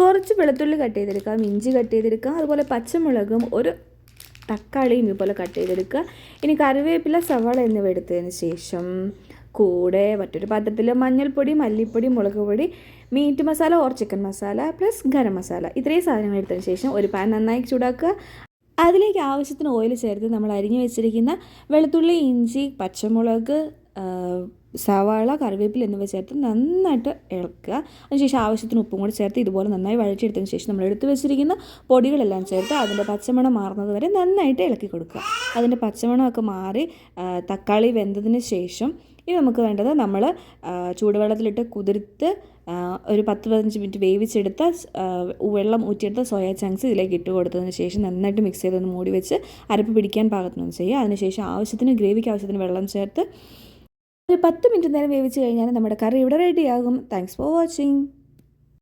കുറച്ച് വെളുത്തുള്ളി കട്ട് ചെയ്തെടുക്കാം ഇഞ്ചി കട്ട് ചെയ്തെടുക്കാം അതുപോലെ പച്ചമുളകും ഒരു തക്കാളിയും ഇതുപോലെ കട്ട് ചെയ്തെടുക്കുക. ഇനി കറിവേപ്പില സവാള എന്നിവ എടുത്തതിന് ശേഷം കൂടെ മറ്റൊരു പാത്രത്തിൽ മഞ്ഞൾപ്പൊടി മല്ലിപ്പൊടി മുളക് പൊടി meat masala or chicken masala plus garam masala. ഇത്രയും സാധനങ്ങൾ എടുത്തതിന് ശേഷം ഒരു പാൻ നന്നായി ചൂടാക്കുക. അതിലേക്ക് ആവശ്യത്തിന് ഓയിൽ ചേർത്ത് നമ്മൾ അരിഞ്ഞു വെച്ചിരിക്കുന്ന വെളുത്തുള്ളി ഇഞ്ചി പച്ചമുളക് സവാള കറിവേപ്പില എന്നിവ ചേർത്ത് നന്നായിട്ട് ഇളക്കുക. അതിനുശേഷം ആവശ്യത്തിന് ഉപ്പും കൂടി ചേർത്ത് ഇതുപോലെ നന്നായി വഴച്ചെടുത്തതിന് ശേഷം നമ്മൾ എടുത്തു വെച്ചിരിക്കുന്ന പൊടികളെല്ലാം ചേർത്ത് അതിന്റെ പച്ചമണം മാറുന്നത് വരെ നന്നായിട്ട് ഇളക്കി കൊടുക്കുക. അതിന്റെ പച്ചമണമൊക്കെ മാറി തക്കാളി വെന്തതിന് ശേഷം ഇനി നമുക്ക് വേണ്ടത് നമ്മൾ ചൂടുവെള്ളത്തിലിട്ട് കുതിർത്ത് ഒരു പത്ത് പതിനഞ്ച് മിനിറ്റ് വേവിച്ചെടുത്ത വെള്ളം ഊറ്റിയെടുത്ത സോയാ ചങ്ക്സ് ഇതിലേക്ക് ഇട്ട് കൊടുത്തതിന് ശേഷം നന്നായിട്ട് മിക്സ് ചെയ്തൊന്ന് മൂടി വെച്ച് അരപ്പ് പിടിക്കാൻ പാകത്തിനൊന്ന് ചെയ്യുക. അതിനുശേഷം ആവശ്യത്തിന് ഗ്രേവിക്ക് ആവശ്യത്തിന് വെള്ളം ചേർത്ത് ഒരു പത്ത് മിനിറ്റ് നേരം വേവിച്ച് കഴിഞ്ഞാൽ നമ്മുടെ കറി ഇവിടെ റെഡിയാകും താങ്ക്സ് ഫോർ വാച്ചിങ്